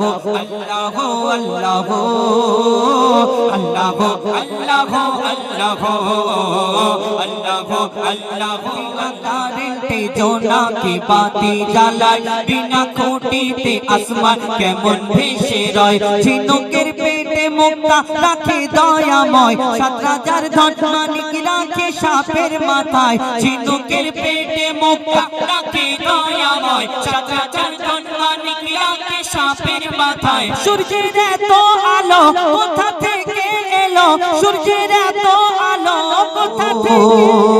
আল্লাহ আল্লাহ আল্লাহ আল্লাহ আল্লাহ আল্লাহ কারেন্টে জোনাকি বাতি জ্বালায়? বিনা খুঁটিতে আসমান কেমন ভেসে রয়? ঝিনুকের মুক্তা রাখে দয়াময়। সাত রাজার ধন রাখে সাপের মাথায়। ঝিনুকের পেটে মুক্তা রাখে দয়াময়। সাত রাজার মাথায়। সূর্যের এত আলো কোথা থেকে এলো? সূর্যের এত আলো কোথা থেকে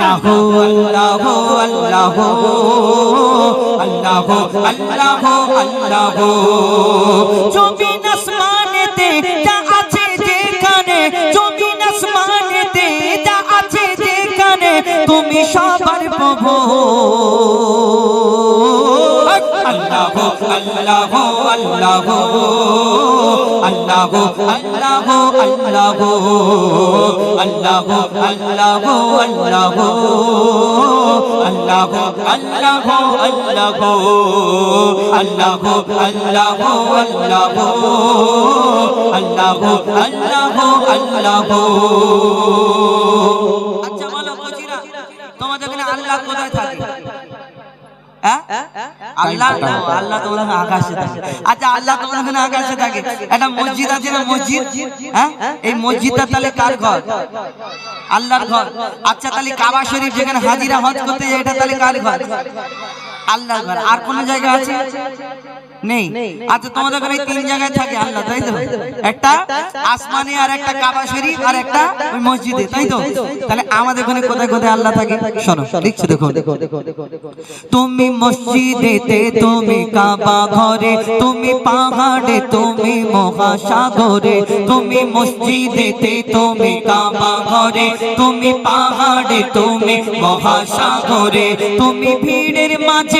আল্লাহ আল্লাহ আল্লাহ আল্লাহ আল্লাহ আল্লাহ। জমিন আসমানেতে যা আছে যেখানে, জমিন আসমানেতে যা আছে যেখানে, তুমি সবার প্রভু। আল্লাহ আল্লাহ আল্লাহ আল্লাহ আল্লাহ আল্লাহ আল্লাহ আল্লাহ আল্লাহ আল্লাহ আল্লাহ আল্লাহ আল্লাহ আল্লাহ আল্লাহ আল্লাহ আল্লাহ আল্লাহ আচ্ছা বলো তোমাদের আল্লাহ কোথায় থাকে হ্যাঁ? আল্লাহ আল্লাহ তোমার আকাশে থাকে। আচ্ছা আল্লাহ তোমার ওখানে আকাশে থাকে। একটা মসজিদ আছে না মসজিদ? হ্যাঁ? এই মসজিদটা তাহলে কার ঘর? আল্লাহর ঘর। আচ্ছা তাহলে কাবা শরীফ যেখানে হাজিরা হজ করতে যায় এটা তাহলে কার ঘর? আল্লাহর ঘর। আর কোন জায়গা আছে? নেই। আচ্ছা তোমাদের ওখানে তিন জায়গায় থাকে আল্লাহ তাই তো? একটা আসমানে আর একটা কাবা শরীফ আর একটা ওই মসজিদে তাই তো? তাহলে আমাদের ওখানে কোথায় কোথায় আল্লাহ থাকে? শোনো লিখছে দেখো তুমি মসজিদেতে তুমি কাবা ঘরে তুমি পাহাড়ে তুমি মহাসাগরে তুমি মসজিদেতে তুমি কাবা ঘরে তুমি পাহাড়ে তুমি মহাসাগরে তুমি ভিড়ের মাঝে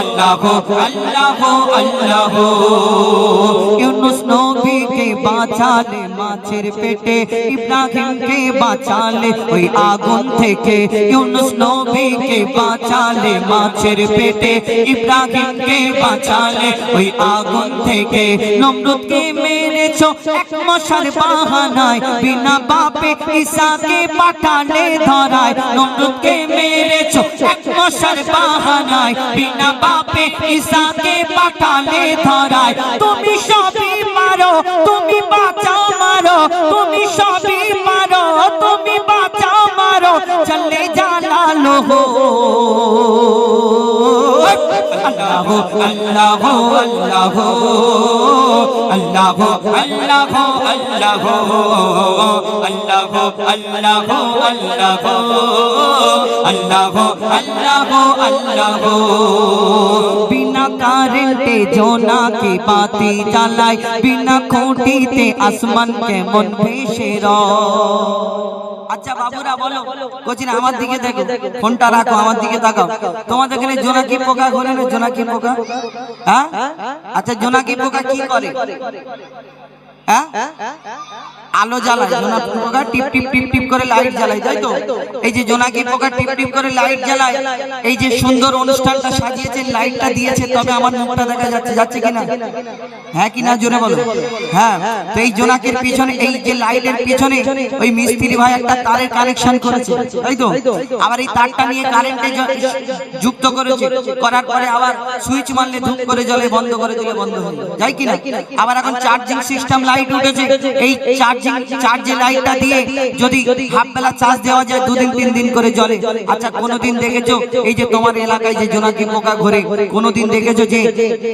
আল্লাহ আল্লাহ আল্লাহ। ইউনুস নবীকে বাঁচালে, মাছের পেটে ইব্রাহিমকে বাঁচালে, ওই আগুন থেকে। ইউনুস নবীকে বাঁচালে, মাছের পেটে ইব্রাহিমকে বাঁচালে, ওই আগুন থেকে। নমরুদকে মশার বাহানায়, বিনা বাপে ঈসাকে পাঠালে ধরায়। নমরুদকে মেরেছো মশার বাহানায়, বিনা বাপে ঈশাকে পাকালে ধরায়। তুমি সবই মারো, তুমি বাঁচাও, মারো। তুমি সবই মারো, তুমি বাঁচাও, মারো। চলে জানালো হো। বিনা খুঁটিতে আসমান আচ্ছা বাবুরা বলো আমার দিকে দেখো ফোনটা রাখো আমার দিকে তাকাও তোমাদের এখানে জোনাকি পোকা ঘরে না জোনাকি পোকা? হ্যাঁ? আচ্ছা জোনাকি পোকা কি করে? হ্যাঁ? আলো জ্বালায় জোনাকি পোকা টিপ টিপ টিপ টিপ করে লাইট জ্বালায় তাই তো? এই যে জোনাকি পোকা টিপ টিপ করে লাইট জ্বালায় এই যে সুন্দর অনুষ্ঠানটা সাজিয়েছে লাইটটা দিয়েছে তবে আমার মুখটা দেখা যাচ্ছে যাচ্ছে কিনা? হ্যাঁ কিনা? জোরে বলো। হ্যাঁ তো এই জোনাকির পিছনে এই যে লাইটের পিছনে ওই মিস্ত্রি ভাই একটা তারের কানেকশন করেছে তাই তো? আবার এই তারটা নিয়ে কারেন্টে যুক্ত করেছে করার পরে আবার সুইচ মারলে ধূপ করে জ্বলে বন্ধ করে দিলে বন্ধ হয়ে যায়। কিনা? আবার এখন চার্জিং সিস্টেম লাইট উঠেছে এই চার্জিং চার্জে লাইটটা দিয়ে যদি হাফ বেলা চার্জ দেওয়া যায় দুদিন তিন দিন করে জ্বলে। আচ্ছা কোনোদিন দেখেছ এই যে তোমার এলাকায় যে জোনাকি পোকা ঘোরে কোনোদিন দেখেছ যে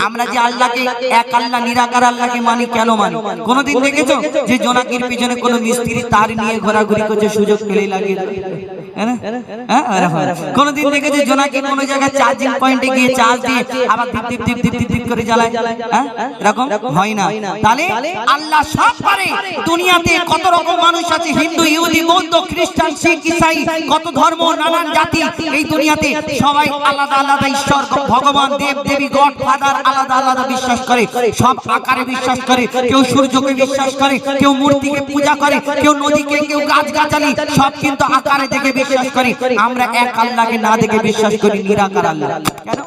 আমরা যে আল্লাহকে এক আল্লাহ নিরাকার আল্লাহকে মানি কেন মানি? কোনোদিন দেখেছ যে জোনাকির পিছনে কোনো মিস্ত্রি তার নিয়ে ঘোরাঘুরি করছে সুযোগ পেলে লাগিয়ে হ্যাঁ? হ্যাঁ, এরকম। কোনোদিন দেখেছ জোনাকি কোনো জায়গায় চার্জিং পয়েন্টে গিয়ে চার্জ দিয়ে আবার দীপ দীপ দীপ দীপ দীপ দীপ করে জ্বালায়। হ্যাঁ? এরকম হয় না। তাহলে আল্লাহ সব পারে। দুনিয়াতে কত রকম মানুষ আছে হিন্দু ইহুদি বৌদ্ধ খ্রিস্টান শিখ ইসাই কত ধর্ম নানান জাতি এই দুনিয়াতে। সবাই আলাদা আলাদা ঈশ্বর ভগবান দেব দেবী গড ফাদার আলাদা আলাদা বিশ্বাস করে। সব আকারে বিশ্বাস করে কেউ সূর্যকে বিশ্বাস করে কেউ মূর্তিকে পূজা করে কেউ নদীকে কেউ গাছ গাছালি সব কিন্তু আকারে দেখে বিশ্বাস করি আমরা এক আল্লাহকে না দেখে বিশ্বাস করি নিরাকার আল্লাহ। কেন?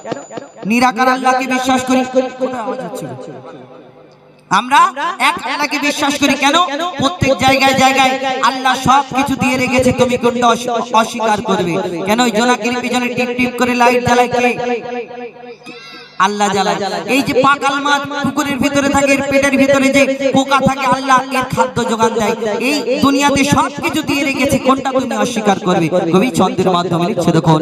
নিরাকার আল্লাহকে বিশ্বাস করি? আমরা এক আল্লাহকে বিশ্বাস করি কেন? প্রত্যেক জায়গায় জায়গায় আল্লাহ সব কিছু দিয়ে রেখেছে তুমি কোনটা অস্বীকার করবে। কেন? ওই জোনাকির পিছনে টিপ টিপ করে লাইট জ্বালায় আল্লাহ জ্বালায়। এই যে পাকাল মাছ পুকুরের ভিতরে থাকে এর পেটের ভিতরে যে পোকা থাকে আল্লাহ এর খাদ্য যোগান দেয়। এই দুনিয়াতে সব কিছু দিয়ে রেখেছে কোনটা তুমি অস্বীকার করবে? কবি ছন্দের মাধ্যমে লিখছে দেখো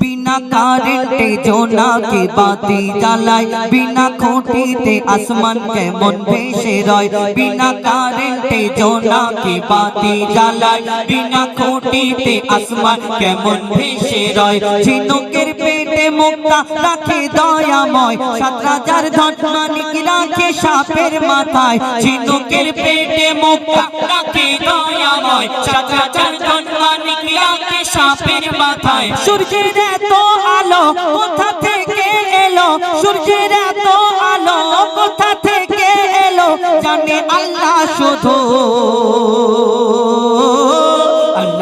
বিনা কারেন্টে জোনাকে বাতি জ্বালায়। বিনা খুঁটিতে আসমান কেমন ভেসে রয়। বিনা কারেন্টে জোনাকে বাতি জ্বালায়। বিনা খুঁটিতে আসমান কেমন ভেসে রয়। ঝিনুকের পেটে মুক্তা রাখে দয়াময়। সাত রাজার ধনমানিক রাখে সাপের মাথায়। ঝিনুকের পেটে মুক্তা রাখে দয়াময়। সাত রাজার রাখে সাপের মাথায়। সূর্যের এত আলো কোথা থেকে এলো? সূর্যের এত আলো কোথা থেকে এলো? জানে আল্লাহ শুধু।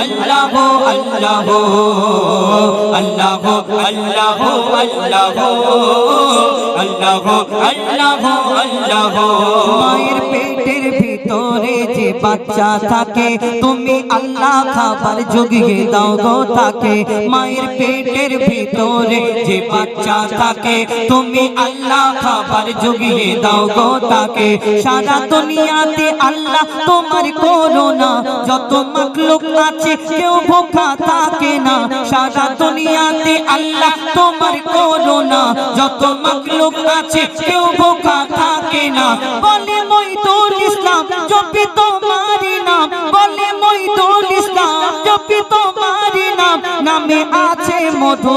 আল্লাহ আল্লাহ আল্লাহ আল্লাহ আল্লাহ আল্লাহ আল্লাহ আল্লাহ মায়ের পেটের ভিতরে যে বাচ্চা থাকে, তুমি আল্লাহ খাবার জুগিয়ে দাও গো তাকে। মায়ের পেটের ভিতরে যে বাচ্চা থাকে, তুমি আল্লাহ খাবার জুগিয়ে দাও গো তাকে। সারা দুনিয়াতে আল্লাহ তোমার করোনা যত মাকলুক আছে, কেউ ভোকা থাকে না। সারা দুনিয়াতে আল্লাহ তোমার করোনা যত মাকলুক আছে, কেউ ভোকা থাকে না। বলে মইদুল ইসলাম, জপি তোমারি নাম। বলে মইদুল ইসলাম, জপি তোমারি নাম। নামে আছে মধু।